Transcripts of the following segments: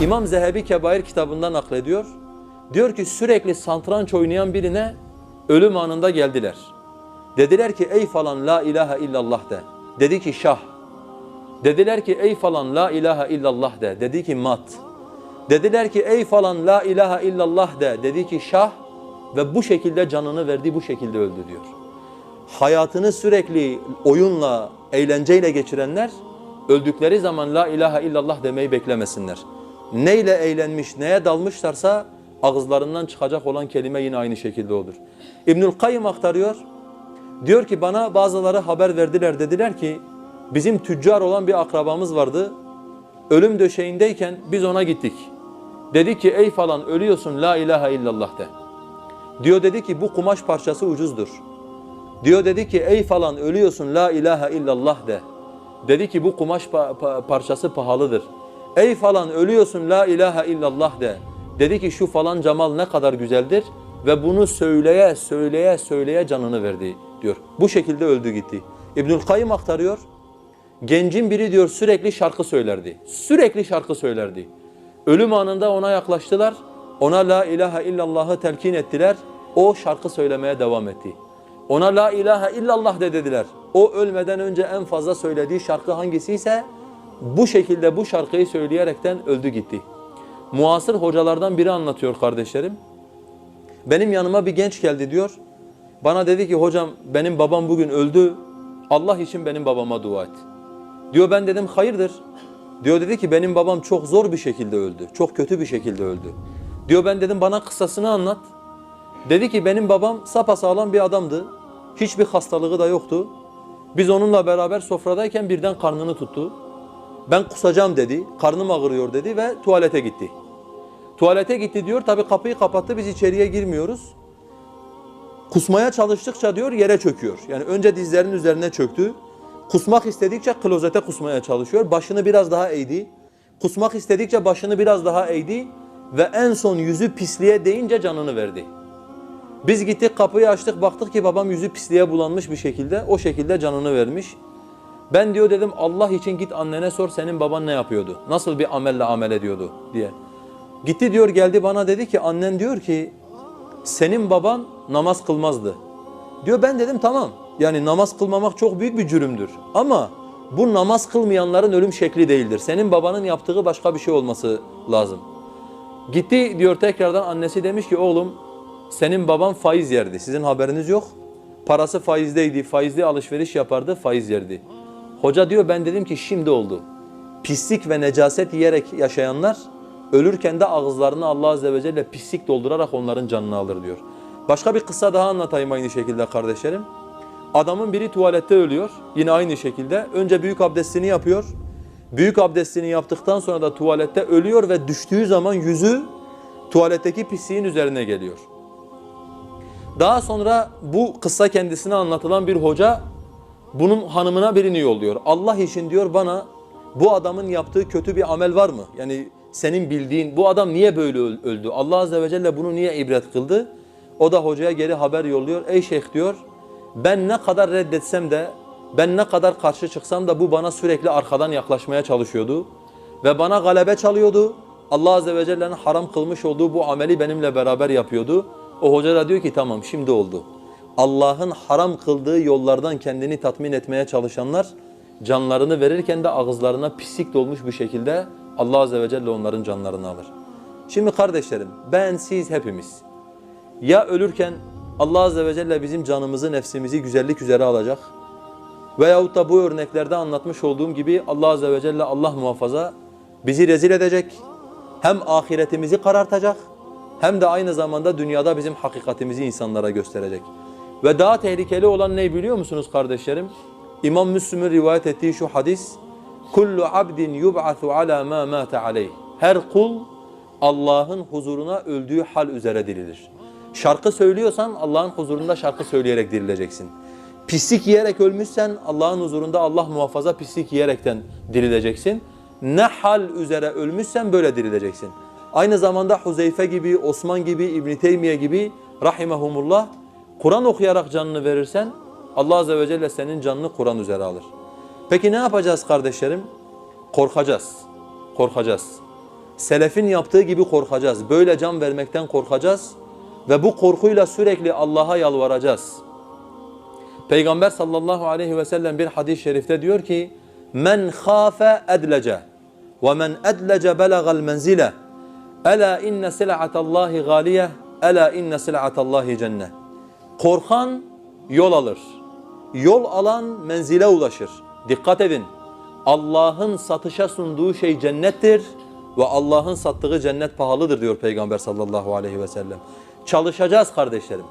İmam Zehebi Kebair kitabında naklediyor. Diyor ki sürekli santranç oynayan birine ölüm anında geldiler. Dediler ki ey falan la ilahe illallah de. Dedi ki şah. Dediler ki ey falan la ilahe illallah de. Dedi ki mat. Dediler ki ey falan la ilahe illallah de. Dedi ki şah ve bu şekilde canını verdi bu şekilde öldü diyor. Hayatını sürekli oyunla, eğlenceyle geçirenler öldükleri zaman la ilahe illallah demeyi beklemesinler. Neyle eğlenmiş, neye dalmışlarsa ağızlarından çıkacak olan kelime yine aynı şekilde olur. İbnül Kayyım aktarıyor. Diyor ki bana bazıları haber verdiler dediler ki bizim tüccar olan bir akrabamız vardı. Ölüm döşeğindeyken biz ona gittik. Dedi ki ey falan ölüyorsun la ilahe illallah de. Diyor dedi ki bu kumaş parçası ucuzdur. Diyor dedi ki ey falan ölüyorsun la ilahe illallah de. Dedi ki bu kumaş pa- pa- parçası pahalıdır. Ey falan ölüyorsun la ilahe illallah de. Dedi ki şu falan cemal ne kadar güzeldir ve bunu söyleye söyleye söyleye canını verdi diyor. Bu şekilde öldü gitti. İbnül Kayyım aktarıyor. Gencin biri diyor sürekli şarkı söylerdi. Sürekli şarkı söylerdi. Ölüm anında ona yaklaştılar. Ona la ilahe illallah'ı telkin ettiler. O şarkı söylemeye devam etti. Ona la ilahe illallah de dediler. O ölmeden önce en fazla söylediği şarkı hangisiyse bu şekilde bu şarkıyı söyleyerekten öldü gitti. Muasır hocalardan biri anlatıyor kardeşlerim. Benim yanıma bir genç geldi diyor. Bana dedi ki hocam benim babam bugün öldü. Allah için benim babama dua et. Diyor ben dedim hayırdır? Diyor dedi ki benim babam çok zor bir şekilde öldü. Çok kötü bir şekilde öldü. Diyor ben dedim bana kıssasını anlat. Dedi ki benim babam sapasağlam bir adamdı. Hiçbir hastalığı da yoktu. Biz onunla beraber sofradayken birden karnını tuttu. Ben kusacağım dedi. Karnım ağrıyor dedi ve tuvalete gitti. Tuvalete gitti diyor. Tabii kapıyı kapattı. Biz içeriye girmiyoruz. Kusmaya çalıştıkça diyor yere çöküyor. Yani önce dizlerinin üzerine çöktü. Kusmak istedikçe klozete kusmaya çalışıyor. Başını biraz daha eğdi. Kusmak istedikçe başını biraz daha eğdi ve en son yüzü pisliğe değince canını verdi. Biz gittik kapıyı açtık baktık ki babam yüzü pisliğe bulanmış bir şekilde o şekilde canını vermiş. Ben diyor dedim Allah için git annene sor senin baban ne yapıyordu? Nasıl bir amelle amel ediyordu diye. Gitti diyor geldi bana dedi ki annen diyor ki senin baban namaz kılmazdı. Diyor ben dedim tamam. Yani namaz kılmamak çok büyük bir cürümdür. Ama bu namaz kılmayanların ölüm şekli değildir. Senin babanın yaptığı başka bir şey olması lazım. Gitti diyor tekrardan annesi demiş ki oğlum senin baban faiz yerdi. Sizin haberiniz yok. Parası faizdeydi. Faizli alışveriş yapardı. Faiz yerdi. Hoca diyor ben dedim ki şimdi oldu. Pislik ve necaset yiyerek yaşayanlar ölürken de ağızlarını Allah Azze ve Celle pislik doldurarak onların canını alır diyor. Başka bir kıssa daha anlatayım aynı şekilde kardeşlerim. Adamın biri tuvalette ölüyor. Yine aynı şekilde. Önce büyük abdestini yapıyor. Büyük abdestini yaptıktan sonra da tuvalette ölüyor ve düştüğü zaman yüzü tuvaletteki pisliğin üzerine geliyor. Daha sonra bu kıssa kendisine anlatılan bir hoca bunun hanımına birini yolluyor. Allah için diyor bana bu adamın yaptığı kötü bir amel var mı? Yani senin bildiğin bu adam niye böyle öl- öldü? Allah Azze ve Celle bunu niye ibret kıldı? O da hocaya geri haber yolluyor. Ey şeyh diyor ben ne kadar reddetsem de ben ne kadar karşı çıksam da bu bana sürekli arkadan yaklaşmaya çalışıyordu. Ve bana galebe çalıyordu. Allah Azze ve Celle'nin haram kılmış olduğu bu ameli benimle beraber yapıyordu. O hoca da diyor ki tamam şimdi oldu. Allah'ın haram kıldığı yollardan kendini tatmin etmeye çalışanlar canlarını verirken de ağızlarına pislik dolmuş bir şekilde Allah Azze ve Celle onların canlarını alır. Şimdi kardeşlerim ben siz hepimiz ya ölürken Allah Azze ve Celle bizim canımızı nefsimizi güzellik üzere alacak veyahut da bu örneklerde anlatmış olduğum gibi Allah Azze ve Celle Allah muhafaza bizi rezil edecek hem ahiretimizi karartacak hem de aynı zamanda dünyada bizim hakikatimizi insanlara gösterecek. Ve daha tehlikeli olan ne biliyor musunuz kardeşlerim? İmam Müslim'in rivayet ettiği şu hadis kullu abdin yub'atu ala ma mata aleyh. Her kul Allah'ın huzuruna öldüğü hal üzere dirilir. Şarkı söylüyorsan Allah'ın huzurunda şarkı söyleyerek dirileceksin. Pislik yiyerek ölmüşsen Allah'ın huzurunda Allah muhafaza pislik yiyerekten dirileceksin. Ne hal üzere ölmüşsen böyle dirileceksin. Aynı zamanda Huzeyfe gibi, Osman gibi, İbn Teymiye gibi rahimehumullah Kur'an okuyarak canını verirsen Allah azze ve celle senin canını Kur'an üzere alır. Peki ne yapacağız kardeşlerim? Korkacağız. Korkacağız. selefin yaptığı gibi korkacağız. Böyle can vermekten korkacağız ve bu korkuyla sürekli Allah'a yalvaracağız. Peygamber sallallahu aleyhi ve sellem bir hadis-i şerifte diyor ki: "Men khafe edlece ve men edlece belagal menzile. Ela inne sil'atallahi galiye. Ela inne sil'atallahi cennet." Korkan yol alır. Yol alan menzile ulaşır. Dikkat edin. Allah'ın satışa sunduğu şey cennettir ve Allah'ın sattığı cennet pahalıdır diyor Peygamber sallallahu aleyhi ve sellem. Çalışacağız kardeşlerim.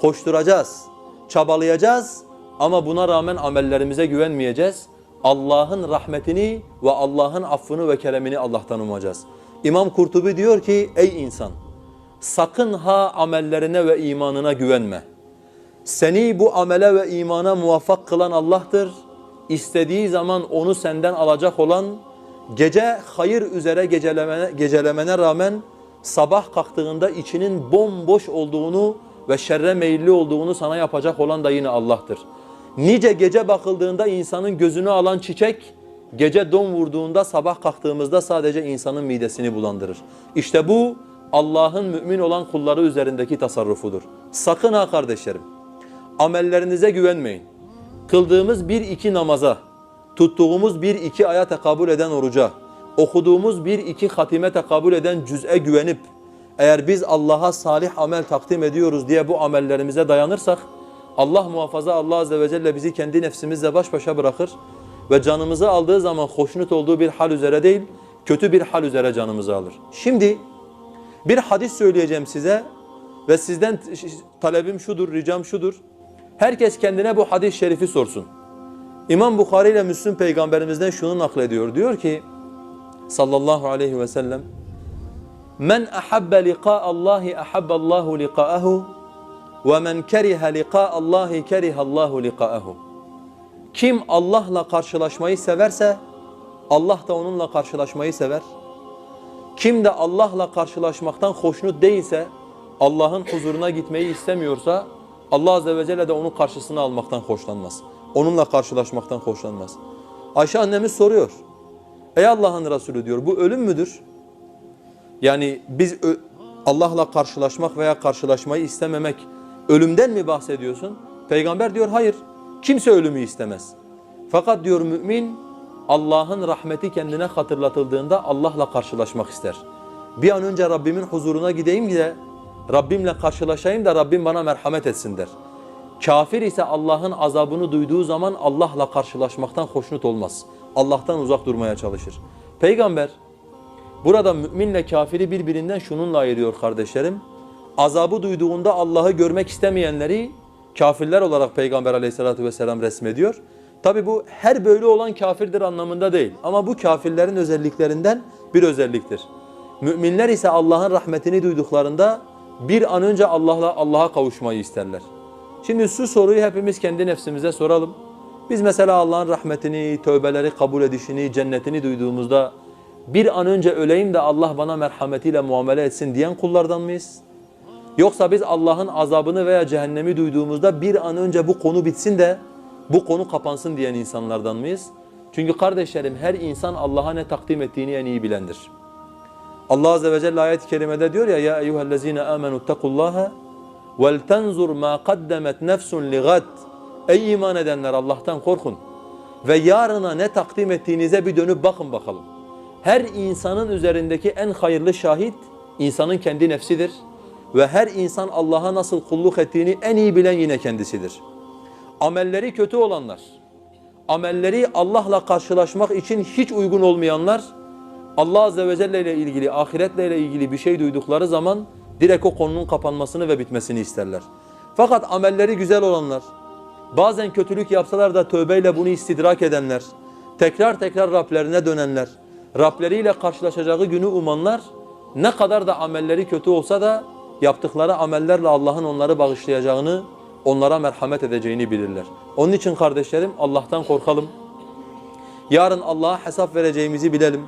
Koşturacağız. Çabalayacağız ama buna rağmen amellerimize güvenmeyeceğiz. Allah'ın rahmetini ve Allah'ın affını ve keremini Allah'tan umacağız. İmam Kurtubi diyor ki ey insan sakın ha amellerine ve imanına güvenme. Seni bu amele ve imana muvaffak kılan Allah'tır. İstediği zaman onu senden alacak olan, gece hayır üzere gecelemene, gecelemene rağmen sabah kalktığında içinin bomboş olduğunu ve şerre meyilli olduğunu sana yapacak olan da yine Allah'tır. Nice gece bakıldığında insanın gözünü alan çiçek, gece don vurduğunda sabah kalktığımızda sadece insanın midesini bulandırır. İşte bu Allah'ın mümin olan kulları üzerindeki tasarrufudur. Sakın ha kardeşlerim amellerinize güvenmeyin. Kıldığımız bir iki namaza, tuttuğumuz bir iki aya tekabül eden oruca, okuduğumuz bir iki hatime tekabül eden cüz'e güvenip eğer biz Allah'a salih amel takdim ediyoruz diye bu amellerimize dayanırsak Allah muhafaza Allah azze ve celle bizi kendi nefsimizle baş başa bırakır ve canımızı aldığı zaman hoşnut olduğu bir hal üzere değil, kötü bir hal üzere canımızı alır. Şimdi bir hadis söyleyeceğim size ve sizden talebim şudur, ricam şudur. Herkes kendine bu hadis-i şerifi sorsun. İmam Bukhari ile Müslüm peygamberimizden şunu naklediyor. Diyor ki sallallahu aleyhi ve sellem Men ahabbe liqa Allahi ahabba Allahu liqa'ahu ve men keriha liqa Allahi keriha Allahu liqa'ahu. Kim Allah'la karşılaşmayı severse Allah da onunla karşılaşmayı sever. Kim de Allah'la karşılaşmaktan hoşnut değilse, Allah'ın huzuruna gitmeyi istemiyorsa Allah azze ve celle de onun karşısına almaktan hoşlanmaz. Onunla karşılaşmaktan hoşlanmaz. Ayşe annemiz soruyor. Ey Allah'ın Resulü diyor bu ölüm müdür? Yani biz Allah'la karşılaşmak veya karşılaşmayı istememek ölümden mi bahsediyorsun? Peygamber diyor hayır. Kimse ölümü istemez. Fakat diyor mümin Allah'ın rahmeti kendine hatırlatıldığında Allah'la karşılaşmak ister. Bir an önce Rabbimin huzuruna gideyim de Rabbimle karşılaşayım da Rabbim bana merhamet etsin der. Kafir ise Allah'ın azabını duyduğu zaman Allah'la karşılaşmaktan hoşnut olmaz. Allah'tan uzak durmaya çalışır. Peygamber burada müminle kafiri birbirinden şununla ayırıyor kardeşlerim. Azabı duyduğunda Allah'ı görmek istemeyenleri kafirler olarak Peygamber aleyhissalatü vesselam resmediyor. Tabi bu her böyle olan kafirdir anlamında değil ama bu kafirlerin özelliklerinden bir özelliktir. Müminler ise Allah'ın rahmetini duyduklarında bir an önce Allah'la Allah'a kavuşmayı isterler. Şimdi şu soruyu hepimiz kendi nefsimize soralım. Biz mesela Allah'ın rahmetini, tövbeleri kabul edişini, cennetini duyduğumuzda bir an önce öleyim de Allah bana merhametiyle muamele etsin diyen kullardan mıyız? Yoksa biz Allah'ın azabını veya cehennemi duyduğumuzda bir an önce bu konu bitsin de bu konu kapansın diyen insanlardan mıyız? Çünkü kardeşlerim her insan Allah'a ne takdim ettiğini en iyi bilendir. Allah azze ve celle ayet-i kerimede diyor ya ya eyyuhellezine amenu takullaha vel tenzur ma qaddemet nefsun ligad. Ey iman edenler Allah'tan korkun ve yarına ne takdim ettiğinize bir dönüp bakın bakalım. Her insanın üzerindeki en hayırlı şahit insanın kendi nefsidir ve her insan Allah'a nasıl kulluk ettiğini en iyi bilen yine kendisidir. Amelleri kötü olanlar, amelleri Allah'la karşılaşmak için hiç uygun olmayanlar Allah azze ve celle ile ilgili, ahiretle ile ilgili bir şey duydukları zaman direkt o konunun kapanmasını ve bitmesini isterler. Fakat amelleri güzel olanlar, bazen kötülük yapsalar da tövbeyle bunu istidrak edenler, tekrar tekrar Rablerine dönenler, Rableriyle karşılaşacağı günü umanlar, ne kadar da amelleri kötü olsa da yaptıkları amellerle Allah'ın onları bağışlayacağını, onlara merhamet edeceğini bilirler. Onun için kardeşlerim Allah'tan korkalım. Yarın Allah'a hesap vereceğimizi bilelim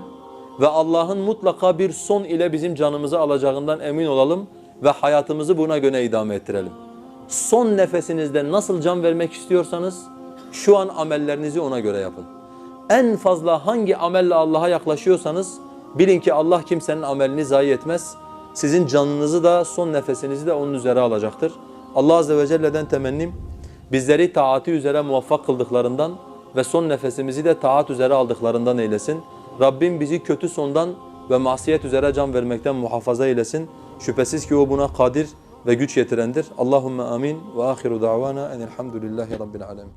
ve Allah'ın mutlaka bir son ile bizim canımızı alacağından emin olalım ve hayatımızı buna göre idame ettirelim. Son nefesinizde nasıl can vermek istiyorsanız şu an amellerinizi ona göre yapın. En fazla hangi amelle Allah'a yaklaşıyorsanız Bilin ki Allah kimsenin amelini zayi etmez. Sizin canınızı da son nefesinizi de onun üzere alacaktır. Allah Azze ve Celle'den temennim bizleri taati üzere muvaffak kıldıklarından ve son nefesimizi de taat üzere aldıklarından eylesin. Rabbim bizi kötü sondan ve masiyet üzere can vermekten muhafaza eylesin. Şüphesiz ki o buna kadir ve güç yetirendir. Allahumme amin ve ahiru da'vana enelhamdülillahi rabbil alemin.